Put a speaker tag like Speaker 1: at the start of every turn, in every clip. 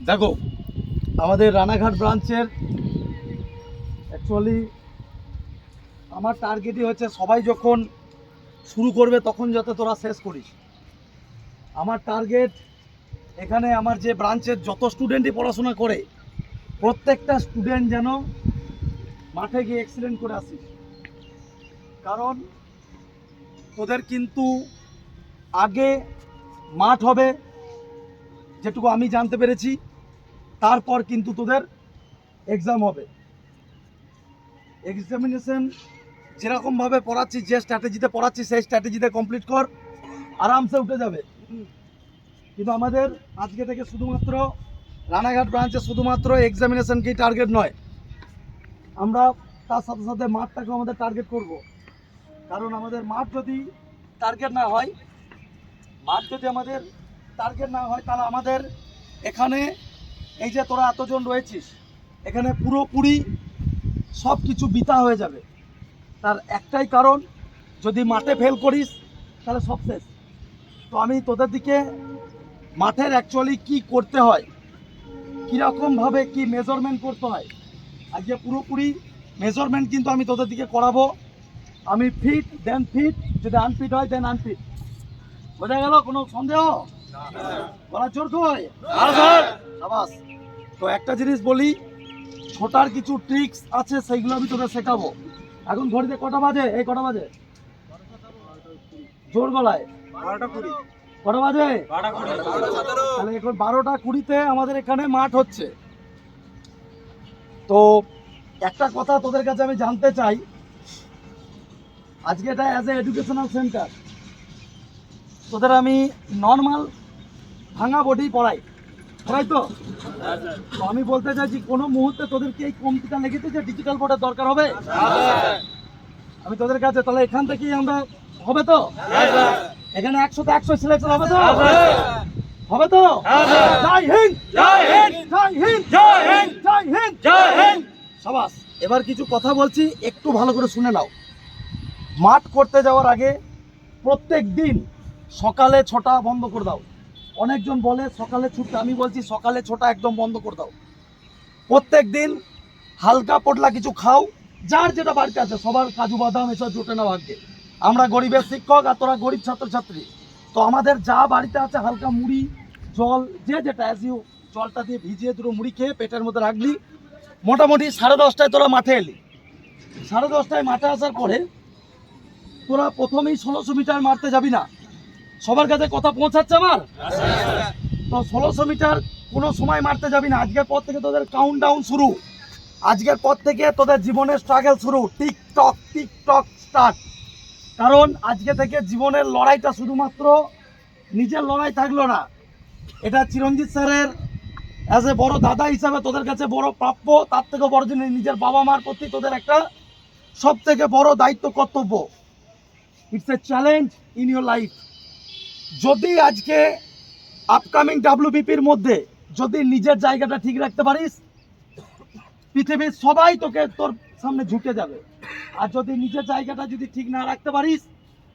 Speaker 1: দেখো, আমাদের রানাঘাট ব্রাঞ্চের অ্যাকচুয়ালি আমার টার্গেটই হচ্ছে সবাই যখন শুরু করবে তখন যাতে তোরা শেষ করিস। আমার টার্গেট এখানে আমার যে ব্রাঞ্চের যত স্টুডেন্টই পড়াশোনা করে, প্রত্যেকটা স্টুডেন্ট যেন মাঠে গিয়ে এক্সিলেন্ট করে আসিস। কারণ তোদের কিন্তু আগে মাঠ হবে, যেটুকু আমি জানতে পেরেছি। তারপর কিন্তু তোদের এক্সাম হবে। এক্সামিনেশন যেরকমভাবে পড়াচ্ছি যে স্ট্র্যাটেজিতে পড়াচ্ছি সেই স্ট্র্যাটেজিতে কমপ্লিট কর, আরামসে উঠে যাবে। কিন্তু আমাদের আজকে থেকে শুধুমাত্র রানাঘাট ব্রাঞ্চে শুধুমাত্র এক্সামিনেশনকেই টার্গেট নয়। আমরা তার সাথে সাথে মাঠটাকেও আমাদের টার্গেট করব। কারণ আমাদের মাঠ যদি টার্গেট না হয়, মাঠ যদি আমাদের টার্গেট না হয়, তাহলে আমাদের এখানে এই যে তোরা এতজন রয়েছিস, এখানে পুরোপুরি সব কিছু বিতা হয়ে যাবে। তার একটাই কারণ, যদি মাঠে ফেল করিস, তাহলে সব শেষ। তো আমি তোদের দিকে মাঠের অ্যাকচুয়ালি কি করতে হয়, কীরকমভাবে কি মেজারমেন্ট করতে হয়, আজকে পুরোপুরি মেজারমেন্ট কিন্তু আমি তোদের দিকে করাবো। আমি ফিট দেন ফিট যদি আনফিট হয় দেন আনফিট বোঝা গেল কোনো সন্দেহ? বলা জোর কই সাবাস তো একটা জিনিস বলি ছোটার কিছু ট্রিক্স আছে সেইগুলো আমি তোদের শেখাবো। এখন ঘড়িতে কটা বাজে? এই কটা বাজে? জোর গলায়। কটা বাজে? তাহলে এখন বারোটা কুড়িতে আমাদের এখানে মাঠ হচ্ছে। তো একটা কথা তোদের কাছে আমি জানতে চাই। আজকে এটা অ্যাজ এ এডুকেশনাল সেন্টার তোদের আমি নর্মাল ভাঙা বডি পড়াই পড়াই তো? তো আমি বলতে চাইছি কোনো মুহূর্তে তোদের কি এই কমতিটা লেগেছে যে ডিজিটাল বোর্ডের দরকার হবে? আমি তোদের কাছে তাহলে এখান থেকেই আমরা হবে তো? এখানে একশোতে একশো সিলেকশন হবে তো? হবে তো? জয় হিন্দ!
Speaker 2: জয় হিন্দ!
Speaker 1: জয় হিন্দ!
Speaker 2: জয় হিন্দ!
Speaker 1: জয় হিন্দ!
Speaker 2: জয় হিন্দ!
Speaker 1: সাবাস এবার কিছু কথা বলছি একটু ভালো করে শুনে নাও। মাঠ করতে যাওয়ার আগে প্রত্যেক দিন সকালে ছোটা বন্ধ করে দাও। অনেকজন বলে, সকালে ছুটতে, আমি বলছি সকালে ছোটা একদম বন্ধ করে দাও। প্রত্যেক দিন হালকা পটলা কিছু খাও, যার যেটা বাড়িতে আছে, সবার কাজু বাদাম এসব জোটে না ভাগ্যে আমরা গরিবের শিক্ষক আর তোরা গরিব ছাত্রছাত্রী। তো আমাদের যা বাড়িতে আছে, হালকা মুড়ি, জল, যে যেটা অ্যাজ জলটা দিয়ে ভিজিয়ে দুটো মুড়ি খেয়ে পেটের মধ্যে রাখলি, মোটামুটি সাড়ে দশটায় তোরা মাঠে এলি। সাড়ে দশটায় মাঠে আসার পরে তোরা প্রথমেই ষোলোশো মিটার মারতে যাবি না। সবার কাছে কথা পৌঁছাচ্ছে আমার? তো ষোলোশো মিটার কোনো সময় মারতে যাবি না। আজকের পর থেকে তোদের কাউন্ট ডাউন শুরু। আজকের পর থেকে তোদের জীবনের স্ট্রাগল শুরু। টিকটক টিকটক স্টার্ট কারণ আজকে থেকে জীবনের লড়াইটা শুধুমাত্র নিজের লড়াই থাকল না। এটা চিরঞ্জিত স্যারের অ্যাজ এ বড় দাদা হিসাবে তোদের কাছে বড় প্রাপ্য। তার থেকে বড় জিনিস নিজের বাবা মার প্রতি তোদের একটা সব থেকে বড় দায়িত্ব কর্তব্য। It's a challenge in your life যদি আজকে আপকামিং ডাব্লিউবিপির মধ্যে যদি নিজের জায়গাটা ঠিক রাখতে পারিস, পৃথিবীর সবাই তোকে তোর সামনে ঝুঁকে যাবে। আর যদি নিজের জায়গাটা যদি ঠিক না রাখতে পারিস,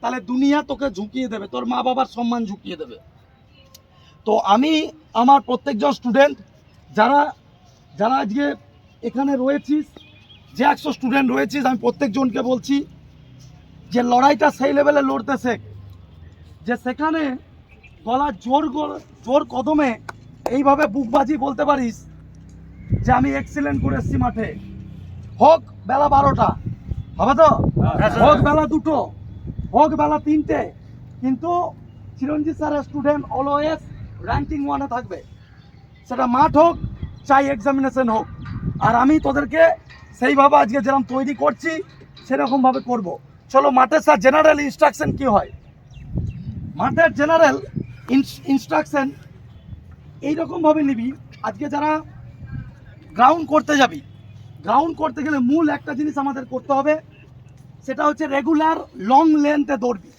Speaker 1: তাহলে দুনিয়া তোকে ঝুঁকিয়ে দেবে, তোর মা বাবার সম্মান ঝুঁকিয়ে দেবে। তো আমি আমার প্রত্যেকজন স্টুডেন্ট যারা যারা আজকে এখানে রয়েছিস, যে একশো স্টুডেন্ট রয়েছিস, আমি প্রত্যেকজনকে বলছি যে লড়াইটা সেই লেভেলে লড়তে শেখ। যে সেখানে গলা জোর জোর কদমে এইভাবে বুকবাজি বলতে পারিস যে আমি এক্সিলেন্ট করে এসছি মাঠে। হোক বেলা বারোটা হবে তো? হোক বেলা দুটো হোক বেলা তিনটে কিন্তু চিরঞ্জিত স্যারের স্টুডেন্ট অলওয়েজ র্যাঙ্কিং ওয়ানে থাকবে। সেটা মাঠ হোক চাই এক্সামিনেশন হোক। আর আমি তোদেরকে সেইভাবে আজকে যেরকম তৈরি করছি সেরকমভাবে করব। চলো মাঠের স্যার জেনারেল ইনস্ট্রাকশন কি হয়? মাঠের জেনারেল ইনস্ট্রাকশন এইরকমভাবে নিবি, আজকে যারা গ্রাউন্ড করতে যাবি গ্রাউন্ড করতে গেলে মূল একটা জিনিস আমাদের করতে হবে, সেটা হচ্ছে রেগুলার লং লেন্থে দৌড়বি।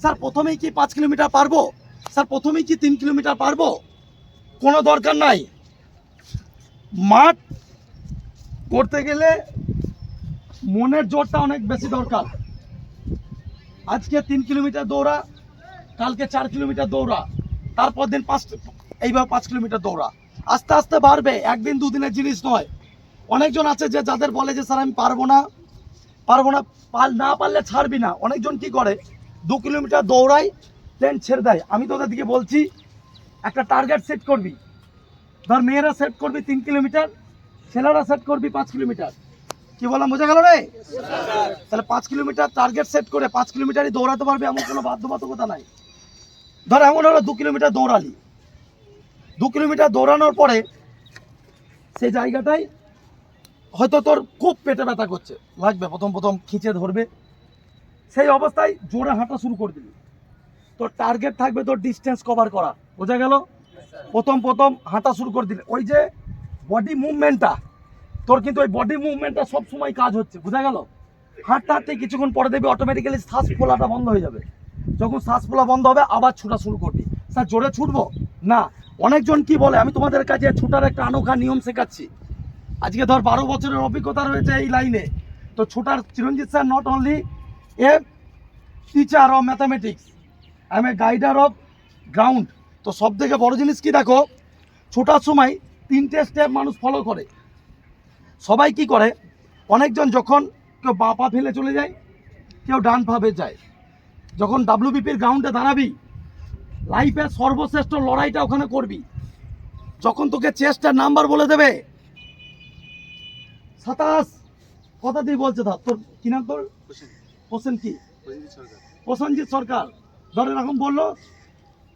Speaker 1: স্যার, প্রথমেই কি পাঁচ কিলোমিটার পারব? স্যার, প্রথমেই কি তিন কিলোমিটার পারব? কোনো দরকার নাই। মাঠ করতে গেলে মনের জোরটা অনেক বেশি দরকার। আজকে তিন কিলোমিটার দৌড়া কালকে চার কিলোমিটার দৌড়া, তারপর দিন পাঁচ, এইভাবে পাঁচ কিলোমিটার দৌড়া। আস্তে আস্তে বাড়বে, একদিন দুদিনের জিনিস নয়। অনেকজন আছে যে যাদের বলে যে, স্যার, আমি পারব না। পারব না, পাল, না পারলে ছাড়বি না। অনেকজন কি করে? দু কিলোমিটার দৌড়ায় দেন ছেড়ে দেয়। আমি তোদের দিকে বলছি, একটা টার্গেট সেট করবি। ধর মেয়েরা সেট করবি তিন কিলোমিটার, ছেলেরা সেট করবি পাঁচ কিলোমিটার। কি বললাম, বোঝা গেল রে? তাহলে পাঁচ কিলোমিটার টার্গেট সেট করে পাঁচ কিলোমিটারই দৌড়াতে পারবে, এমন কোনো বাধ্যবাধকতা নাই। ধর, এমন হলো দু কিলোমিটার দৌড়ালি। দু কিলোমিটার দৌড়ানোর পরে সেই জায়গাটায় হয়তো তোর খুব পেটে ব্যথা করছে। লাগবে, প্রথম প্রথম খিঁচে ধরবে। সেই অবস্থায় জোরে হাঁটা শুরু করে দিবি তোর টার্গেট থাকবে তোর ডিস্টেন্স কভার করা। বোঝা গেল? প্রথম প্রথম হাঁটা শুরু করে দিলে। ওই যে বডি মুভমেন্টটা তোর কিন্তু ওই বডি মুভমেন্টটা সব সময় কাজ হচ্ছে। বোঝা গেল? হাঁটতে হাঁটতে কিছুক্ষণ পরে দেখবি অটোমেটিক্যালি শ্বাস ফোলাটা বন্ধ হয়ে যাবে। যখন শ্বাস ফোলা বন্ধ হবে, আবার ছোটা শুরু করবি। স্যার, জোরে ছুটবো? না। অনেকজন কি বলে, আমি তোমাদের কাছে ছুটার একটা আনোখা নিয়ম শেখাচ্ছি। আজকে ধর বারো বছরের অভিজ্ঞতা রয়েছে এই লাইনে। তো ছোটার, Chiranjit sir not only a teacher of mathematics I am a guider of ground তো সব থেকে বড় জিনিস কি দেখো, ছোটার সময় তিনটে স্টেপ মানুষ ফলো করে। সবাই কি করে, অনেকজন যখন কেউ বা পা ফেলে চলে যায়, কেউ ডান পা যায়। যখন ডাব্লিউবিপির গ্রাউন্ডে দাঁড়াবি লাইফের সর্বশ্রেষ্ঠ লড়াইটা ওখানে করবি। যখন তোকে চেস্টার নাম্বার বলে দেবে সাতাশ কথা দিয়ে বলছে ধর তোর কি নাম তোর? হোসেন কি প্রসেনজিৎ সরকার। ধর এরকম বলল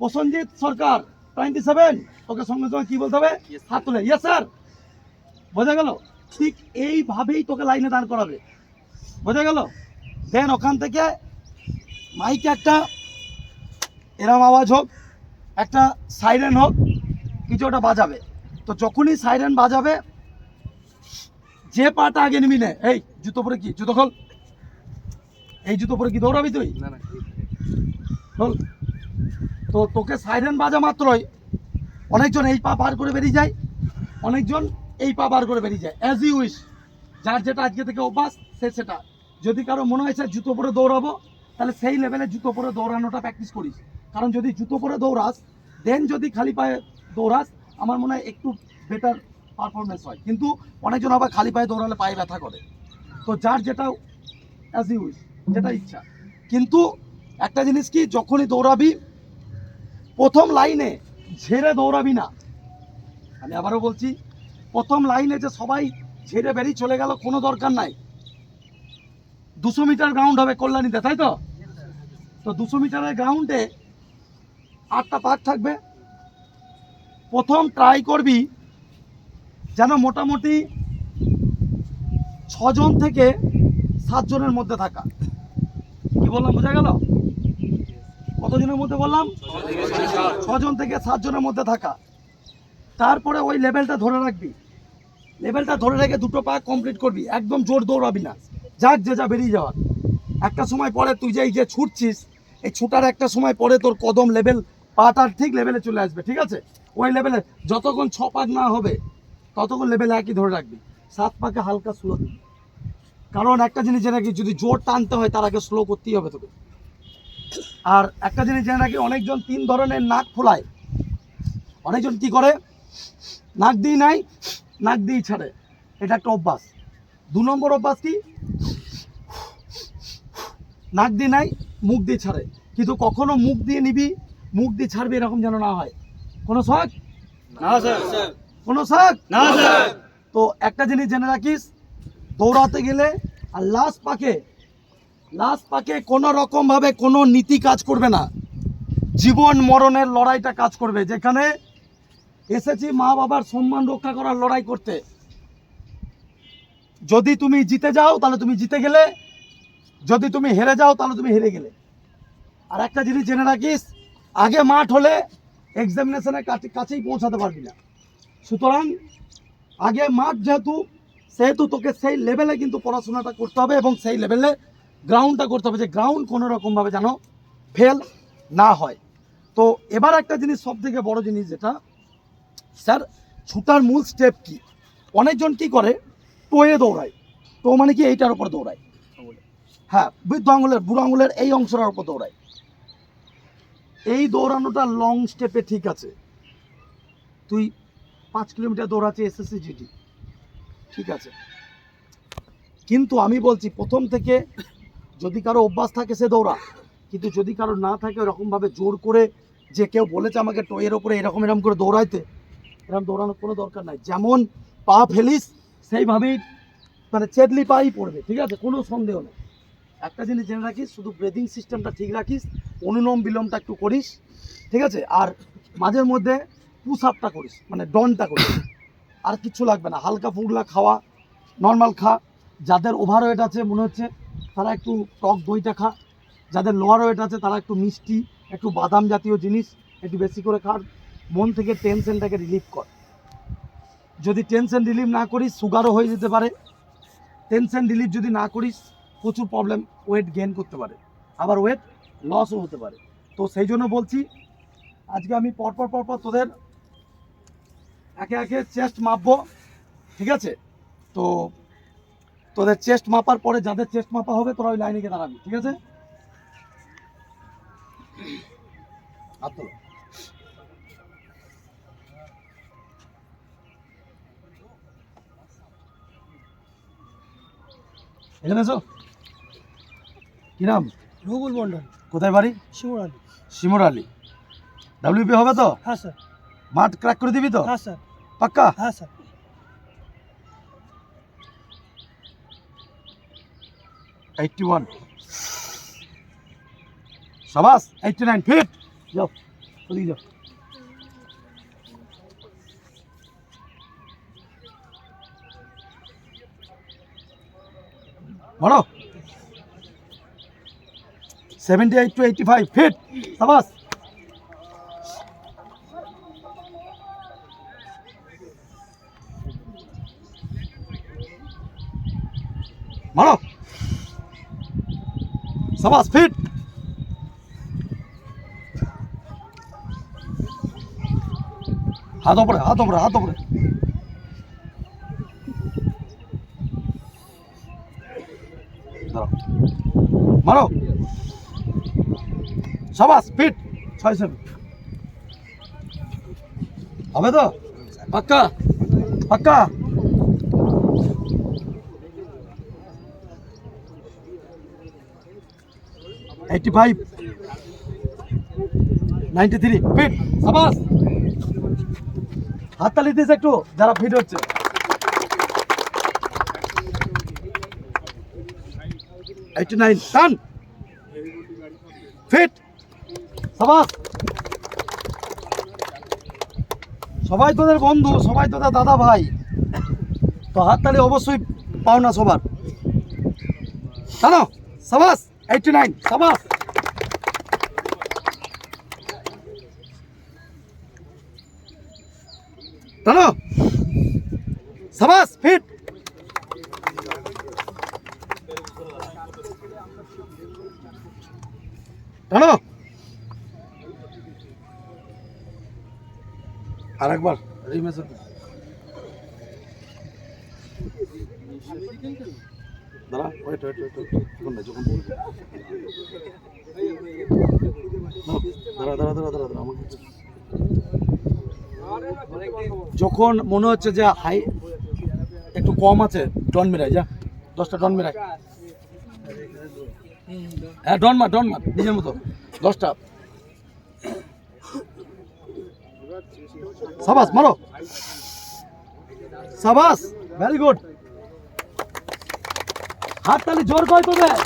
Speaker 1: প্রসেনজিৎ সরকার টোয়েন্টি সেভেন তোকে সঙ্গে সঙ্গে কি বলতে হবে? হাত তুলে। ইয়েস স্যার বোঝা গেল? ঠিক এইভাবেই তোকে লাইনে দাঁড় করাবে। বোঝা গেল? দেন ওখান থেকে মাইকে একটা এরম আওয়াজ হোক একটা সাইরেন হোক কিছু ওটা বাজাবে। তো যখনই সাইরেন বাজাবে যে পাটা আগে নিবি নে। এই জুতো পরে কি? জুতো খোল। এই জুতো পরে কি দৌড়াবি তুই? খোল। তো তোকে সাইরেন বাজা মাত্রই অনেকজন এই পা পার করে বেরিয়ে যায়। অনেকজন এই পা বার করে বেরিয়ে যায়। অ্যাজ ইউ উইশ যার যেটা আজকে থেকে অভ্যাস সে সেটা। যদি কারও মনে হয় স্যার জুতো পরে দৌড়াবো। তাহলে সেই লেভেলে জুতো পরে দৌড়ানোটা প্র্যাকটিস করিস। কারণ যদি জুতো পরে দৌড়াস দেন যদি খালি পায়ে দৌড়াস, আমার মনে হয় একটু বেটার পারফরমেন্স হয়। কিন্তু অনেকজন আবার খালি পায়ে দৌড়ালে পায়ে ব্যথা করে। তো যার যেটা অ্যাজ ইউজ যেটা ইচ্ছা। কিন্তু একটা জিনিস কি, যখনই দৌড়াবি, প্রথম লাইনে ঝেড়ে দৌড়াবি না। আমি আবারও বলছি, প্রথম লাইনে যে সবাই ঝেড়ে বেরিয়ে চলে গেল, কোনো দরকার নাই। দুশো মিটার গ্রাউন্ড হবে কল্যাণীতে, তাই তো? তো দুশো মিটারের গ্রাউন্ডে আটটা পাক থাকবে। প্রথম ট্রাই করবি যেন মোটামুটি ছজন থেকে সাতজনের মধ্যে থাকা। কি বললাম, বোঝা গেল? কতজনের মধ্যে বললাম? ছজন থেকে সাতজনের মধ্যে থাকা। তারপরে ওই লেভেলটা ধরে রাখবি। লেভেলটা ধরে রেখে দুটো পা কমপ্লিট করবি। একদম জোর দৌড়াবি না। যাক যে যা বেরিয়ে যাওয়ার। একটা সময় পরে তুই যে এই যে ছুটছিস, এই ছুটার একটা সময় পরে তোর কদম লেভেল পাটার ঠিক লেভেলে চলে আসবে, ঠিক আছে? ওই লেভেলে যতক্ষণ ছ পাক না হবে, ততক্ষণ লেভেল একই ধরে রাখবি। সাত পাকে হালকা স্লো দিবি। কারণ একটা জিনিস জেনে রাখি যদি জোর টানতে হয় তার আগে স্লো করতেই হবে তোকে। আর একটা জিনিস জেনে রাখি অনেকজন তিন ধরনের নাক ফোলায়। অনেকজন কি করে? নাক দিয়ে নাই, নাক দিয়ে ছাড়ে। এটা একটা অভ্যাস। দু নম্বর অভ্যাস কি? নাক দিয়ে নাই মুখ দিয়ে ছাড়ে। কিন্তু কখনো মুখ দিয়ে নিবি মুখ দিয়ে ছাড়বি এরকম যেন না হয়। কোনো শখ?
Speaker 2: না স্যার।
Speaker 1: কোনো শখ?
Speaker 2: না স্যার।
Speaker 1: তো একটা জিনিস জেনে রাখিস দৌড়াতে গেলে আর লাস্ট পাকে লাস্ট পাকে কোনো রকমভাবে কোনো নীতি কাজ করবে না। জীবন মরণের লড়াইটা কাজ করবে। যেখানে এসেছি মা বাবার সম্মান রক্ষা করার লড়াই করতে। যদি তুমি জিতে যাও, তাহলে তুমি জিতে গেলে। যদি তুমি হেরে যাও, তাহলে তুমি হেরে গেলে। আর একটা জিনিস জেনে রাখিস, আগে মাঠ হলে এক্সামিনেশনের কাছেই পৌঁছাতে পারবি না। সুতরাং আগে মাঠ যেহেতু, সেহেতু তোকে সেই লেভেলে কিন্তু পড়াশোনাটা করতে হবে এবং সেই লেভেলে গ্রাউন্ডটা করতে হবে যে গ্রাউন্ড কোনো রকমভাবে যেন ফেল না হয়। তো এবার একটা জিনিস সব থেকে বড় জিনিস যেটা, স্যার, ছুটার মূল স্টেপ কি? অনেকজন কি করে টোয়ে দৌড়ায়। তো মানে কি এইটার উপর দৌড়ায়। হ্যাঁ বৃদ্ধ আঙুলের বুড়ো আঙুলের এই অংশটার উপর দৌড়ায়। এই দৌড়ানোটা লং স্টেপে ঠিক আছে। তুই পাঁচ কিলোমিটার দৌড়াচ্ছে এসএসসি জিটি ঠিক আছে। কিন্তু আমি বলছি প্রথম থেকে যদি কারও অভ্যাস থাকে সে দৌড়া। কিন্তু যদি কারও না থাকে ওরকমভাবে জোর করে যে কেউ বলেছে আমাকে টয়ের ওপরে এরকম এরকম করে দৌড়াইতে এরকম দৌড়ানোর কোনো দরকার নাই। যেমন পা ফেলিস সেইভাবেই মানে চেদলি পাই পড়বে, ঠিক আছে? কোনো সন্দেহ নেই। একটা জিনিস জেনে রাখিস, শুধু ব্রেদিং সিস্টেমটা ঠিক রাখিস, অনুলোম বিলোমটা একটু করিস, ঠিক আছে? আর মাঝের মধ্যে পুশ আপটা করিস মানে ডনটা করিস। আর কিচ্ছু লাগবে না, হালকা ফুগলা খাওয়া নর্মাল খা। যাদের ওভার ওয়েট আছে, মনে হচ্ছে তারা একটু টক দইটা খা। যাদের লোয়ার ওয়েট আছে, তারা একটু মিষ্টি, একটু বাদাম জাতীয় জিনিস, একটু বেশি করে খা মন থেকে টেনশনটাকে রিলিফ কর। যদি টেনশন রিলিফ না করিস সুগারও হয়ে যেতে পারে। টেনশন রিলিফ যদি না করিস, প্রচুর প্রবলেম ওয়েট গেন করতে পারে। আবার ওয়েট লসও হতে পারে। তো সেই জন্য বলছি, আজকে আমি পরপর পরপর তোদের একে একে চেস্ট মাপবো, ঠিক আছে? তো তোদের চেস্ট মাপার পরে যাদের চেস্ট মাপা হবে, তোরা ওই লাইনে গিয়ে দাঁড়াবি, ঠিক আছে? হাত এখানে এসো। কি নাম?
Speaker 2: রুবুল মন্ডল
Speaker 1: কোথায় বাড়ি?
Speaker 2: শিমুর আলী
Speaker 1: শিমুর আলী ডাব্লিউপি হবে তো?
Speaker 2: হ্যাঁ স্যার।
Speaker 1: মাঠ ক্র্যাক করে দিবি তো?
Speaker 2: হ্যাঁ স্যার।
Speaker 1: পাক্কা?
Speaker 2: হ্যাঁ স্যার।
Speaker 1: এইটটি ওয়ান সাবাস এইটটি নাইন ফিট যাও ওদিকে যাও। বলো seventy eight to eighty five feet সাবাস। বলো সাবাস ফিট হাত ওপরে হাত ওপরে হাত ওপরে দাঁড়াও মারো সাবাস ফিট ছয় সেভেন হবে তো? পাক্কা? পাক্কা? Eighty five ninety three feet সাবাস। হাততালি দিস একটু, যারা ফিট হচ্ছে। এইটটি নাইন টান ফিট সাবাস সবাই তোদের বন্ধু, সবাই তোদের দাদা ভাই। তো হাততালি অবশ্যই পাও না সবার। জানো সাবাস এইটটি নাইন সাবাস। টানো সাবাস ফিট টানো একবার। ওয়েট ওয়েট ওয়েট যখন না যখন আমাকে যখন মনে হচ্ছে যে হাই, একটু কম আছে, ডন মিরাই, যা। দশটা ডন মিরাই। হ্যাঁ ডন মার ডন মার, নিজের মতো। দশটা। সাবাস, মারো। সাবাস ভেরি গুড হাত তালি জোর কয় তোদের।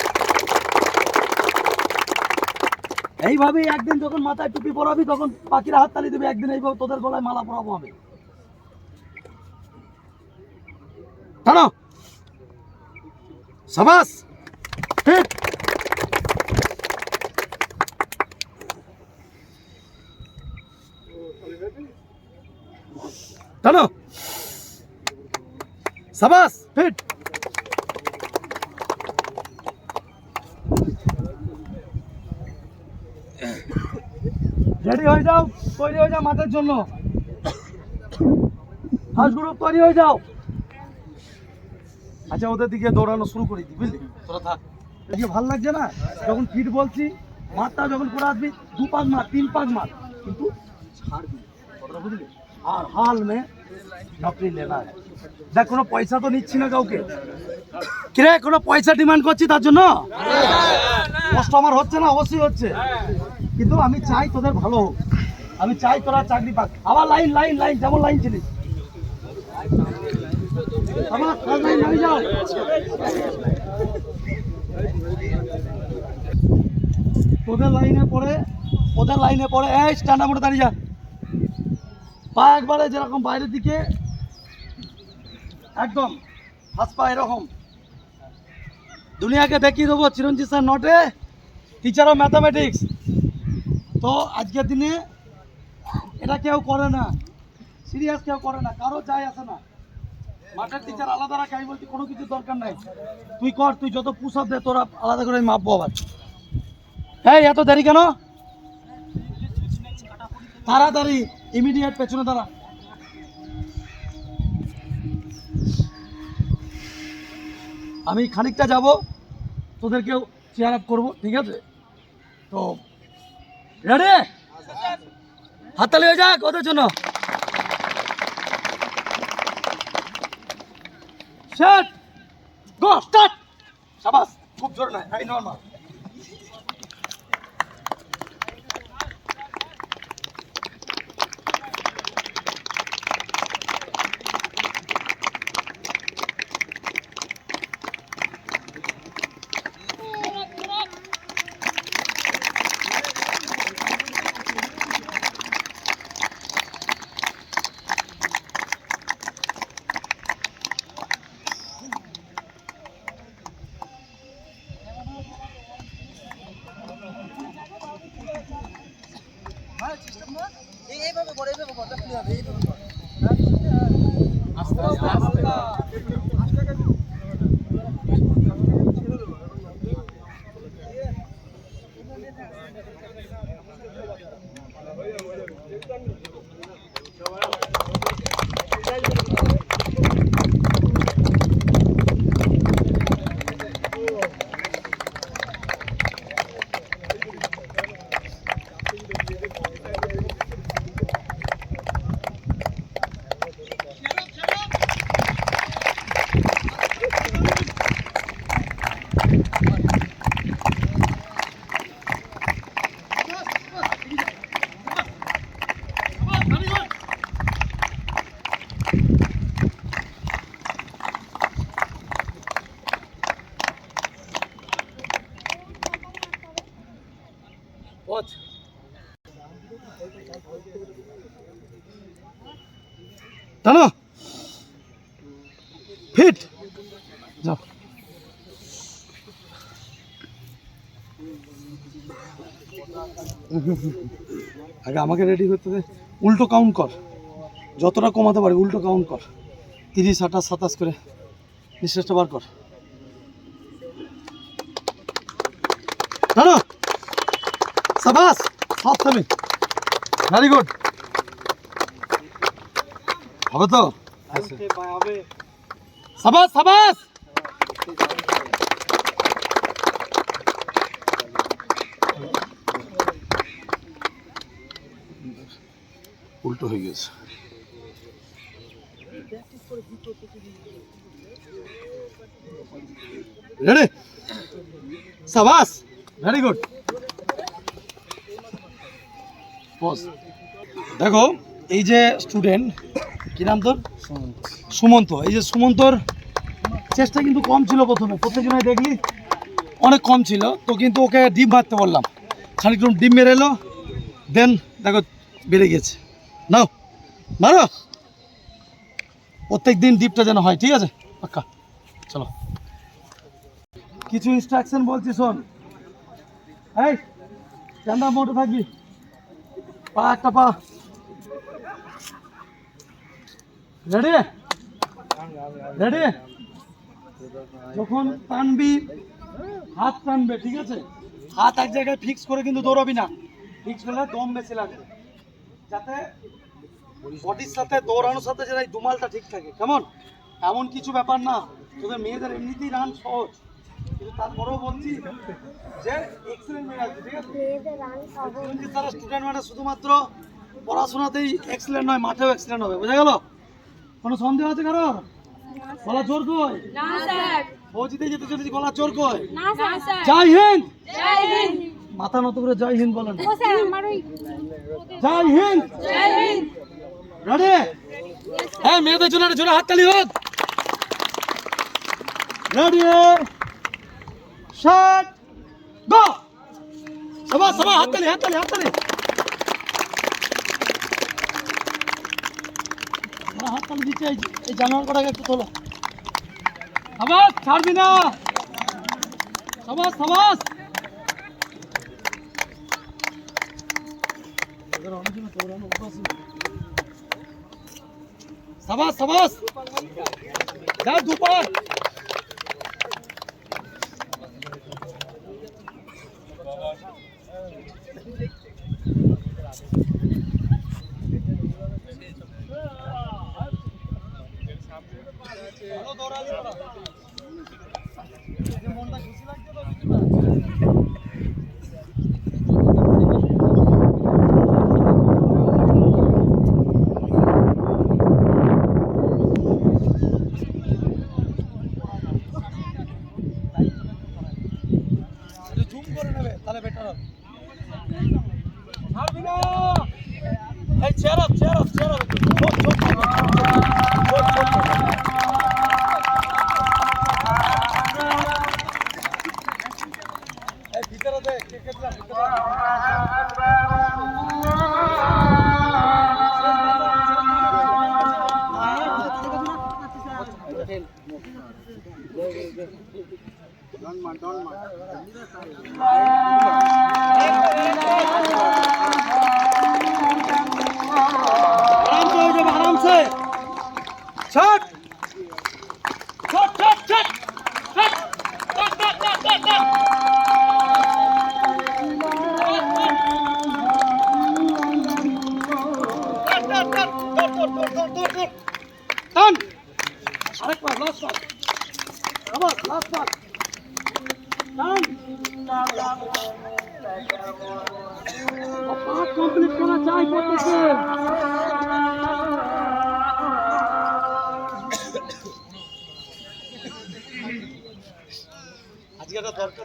Speaker 1: এইভাবেই একদিন যখন মাথায় টুপি পরাবি, তখন পাখিরা হাত তালি দেবে, একদিন এইভাবে তোদের গলায় মালা পরাবো টানো। সাবাস, ঠিক। টানো। সাবাস ফিট। রেডি হয়ে যাও তৈরি হয়ে যাও মাঠের জন্য। ফার্স্ট গ্রুপ তৈরি হয়ে যাও। আচ্ছা ওদের দিকে দৌড়ানো শুরু করে দিই বুঝলি? তোরা থাক। আজকে ভালো লাগছে না? যখন ফিট বলছি মাঠটা যখন করে আসবি দু পাঁচ মাঠ তিন পাঁচ মাঠ কিন্তু ছাড়বি। কথাটা বুঝলি? আর হাল মে নকরি লেনা है। দেখ, কোনো পয়সা তো নিচ্ছি না কাউকে। কিরে, কোনো পয়সা ডিমান্ড করছি তার জন্য? কষ্ট আমার হচ্ছে না, অবশ্যই হচ্ছে। কিন্তু আমি চাই তোদের ভালো হোক। আমি চাই তোরা চাকরি পাক। আবার লাইন লাইন লাইন, যেমন লাইন ছিলিস। আবার লাইন যাও। তোদের লাইনে পড়ে, ওদের লাইনে পড়ে। এই স্ট্যান্ড আপ দাঁড়িয়ে যা। পা একবারে যেরকম বাইরের দিকে, একদম হাত পা এরকম। দুনিয়াকে দেখিয়ে দেবো, Chiranjit sir not a teacher of mathematics তো আজকের দিনে এটা কেউ করে না সিরিয়াস কেউ করে না, কারও যায় আসে না। মাঠের টিচার আলাদা রাখে, আমি বলছি কোনো কিছু দরকার নাই। তুই কর, তুই যত পুষ দে, তোরা আলাদা করে আমি মাপবো আবার। এই, এত দেরি কেন? তাড়াতাড়ি ইমিডিয়েট পেছনে দাঁড়া। আমি খানিকটা যাব, তোদেরকেও চেয়ার আপ করব, ঠিক আছে? তো রেডি হাততালি হয়ে যাক ওদের জন্য। খুব জোর নয় এই আগে আমাকে রেডি করতে দে। উল্টো কাউন্ট কর। যতটা কমাতে পারি উল্টো কাউন্ট কর। তিরিশ, আঠাশ, সাতাশ করে নিঃশ্বাসটা বার কর। টানো সাবাস ভেরি গুড হবে তো? সাবাস সাবাস! উল্টো হয়ে গেছে। রেডি? সাবাস, ভেরি গুড। দেখো, এই যে স্টুডেন্ট, কি নাম তোর? সুমন্ত। এই যে সুমন্তর চেষ্টা কিন্তু কম ছিল প্রথমে। প্রত্যেকজনে দেখলি অনেক কম ছিল। তো কিন্তু ওকে ডিম মারতে বললাম। খানিকক্ষণ ডিম মেরে এলো, দেন দেখো বেড়ে গেছে। নাও, মারো। প্রত্যেক দিন ডিপটা যেন হয়, ঠিক আছে? পাক্কা। চলো। কিছু ইনস্ট্রাকশন বলছি, শোন। এই চান্দা মোটে থাকবি। পা একটা পা। রেডি রেডি যখন টানবি, হাত টানবে, ঠিক আছে? হাত এক জায়গায় ফিক্স করে কিন্তু দৌড়াবি না। ফিক্স করলে দম বেশি লাগবে। যাতে বডির সাথে দৌড়ানোর সাথে যেন এই দুমালটা ঠিক থাকে। কেমন? এমন কিছু ব্যাপার না। তোদের মেয়েদের এমনিতেই রান সহজ। কিন্তু তারপরেও বলছি যে এক্সেলেন্ট মেয়ে আছে ঠিক আছে? তারা স্টুডেন্ট মানে শুধুমাত্র পড়াশোনাতেই এক্সেলেন্ট নয় মাঠেও এক্সেলেন্ট হবে। বোঝা গেল? কোনো সন্দেহ আছে কারও গলা জোর কই? ফৌজিতে যেতে চলেছি গলা জোর কই? জয় হিন্দ!
Speaker 2: জয় হিন্দ!
Speaker 1: মাথা নত করে জয় হিন্দ বলেন। জয় হিন্দ। রেডি? হ্যাঁ মেয়েদের জন্য জোরে হাত তালি হোক। রেডি? শট গো সবাই সবাই হাত তালি হাত তালি হাত তালি। হাত তালি দিতে এই জানোয়ার কটাকে একটু তোলো। সবাস, ছাড়বি না। সবাস সবাস। સવાસ સવાસ જા ધુપાલ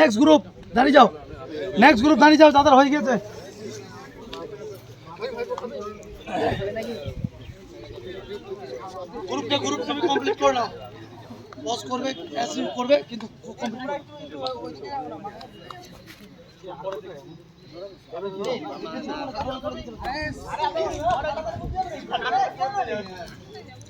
Speaker 1: নেক্সট গ্রুপ দাঁড়িয়ে যাও। নেক্সট গ্রুপ দাঁড়িয়ে যাও তাদের হয়ে গেছে গ্রুপটা গ্রুপ তুমি কমপ্লিট করে নাও। পজ করবে অ্যাসিভ করবে, কিন্তু কমপ্লিট করবে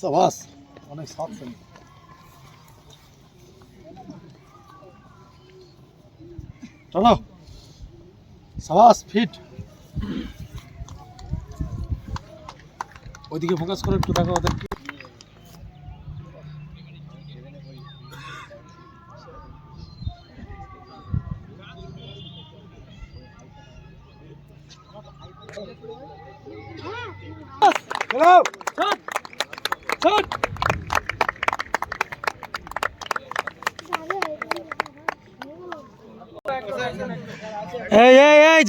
Speaker 1: সাবাস অনেক শখ চলো। সাবাস ফিট। ওইদিকে ফোকাস করে একটু দেখো ওদের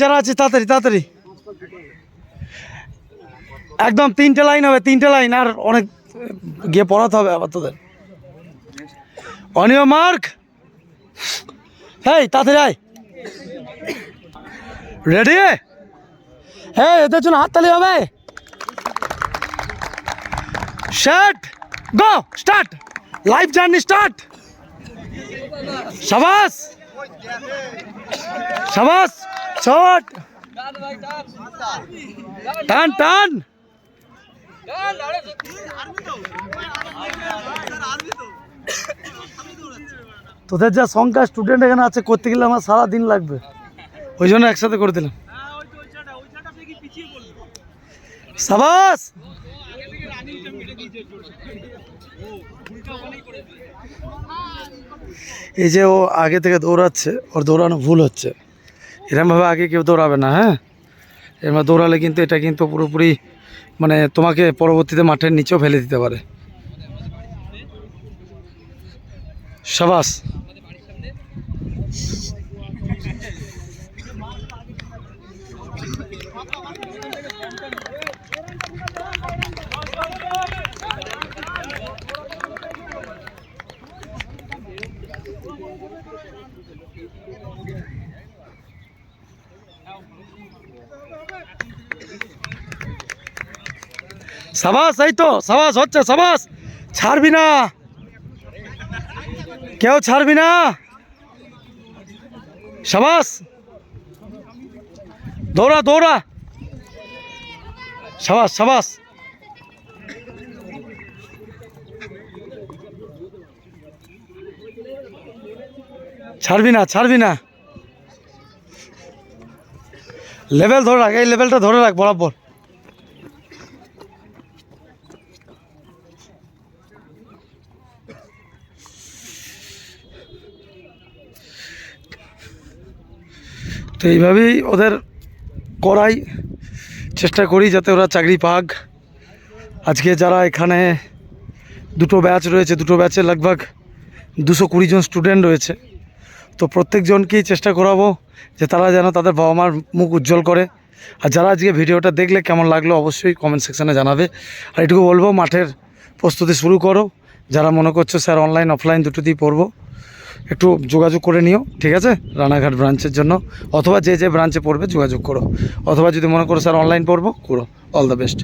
Speaker 1: যারা আছে, তাড়াতাড়ি তাড়াতাড়ি। একদম তিনটে লাইন হবে, তিনটে লাইন, আর অনেক গিয়ে পড়াতে হবে আবার তোদের। On your mark. এই, তাড়াতাড়ি আয়। রেডি হ্যাঁ এদের জন্য হাততালি হবে। Short go start life journey start সাবাস। সাবাস শট টান টান। তোদের যা সংখ্যা স্টুডেন্ট এখানে আছে, করতে গেলে আমার সারা দিন লাগবে। ওই জন্য একসাথে করে দিলাম। সাবাস! এই যে ও আগে থেকে দৌড়াচ্ছে, ওর দৌড়ানো ভুল হচ্ছে। এরমভাবে আগে কেউ দৌড়াবে না হ্যাঁ? এরম দৌড়ালে কিন্তু এটা কিন্তু পুরোপুরি মানে তোমাকে পরবর্তীতে মাঠের নিচেও ফেলে দিতে পারে। সাবাস। সাবাস, এই তো, সাবাস হচ্ছে, সাবাস। ছাড়বি না। কেউ ছাড়বি না। সাবাস। দৌড়া দৌড়া। সাবাস সাবাস। ছাড়বি না ছাড়বি না। লেভেল ধরে রাখ, এই লেভেলটা ধরে রাখ, বরাবর। তো এইভাবেই ওদের করাই চেষ্টা করি যাতে ওরা চাকরি পাক। আজকে যারা এখানে দুটো ব্যাচ রয়েছে, দুটো ব্যাচে লগভগ দুশো জন স্টুডেন্ট রয়েছে। তো প্রত্যেকজনকেই চেষ্টা করাবো যে তারা যেন তাদের বাবা মার মুখ উজ্জ্বল করে। আর যারা আজকে ভিডিওটা দেখলে কেমন লাগল অবশ্যই কমেন্ট সেকশানে জানাবে। আর এটুকু বলব, মাঠের প্রস্তুতি শুরু করো। যারা মনে করছ স্যার অনলাইন অফলাইন দুটোতেই পড়ব। একটু যোগাযোগ করে নিও, ঠিক আছে? রানাঘাট ব্রাঞ্চের জন্য। অথবা যে যে ব্রাঞ্চে পড়বে যোগাযোগ করো। অথবা যদি মনে করো, স্যার অনলাইন পড়ব? করো। All the best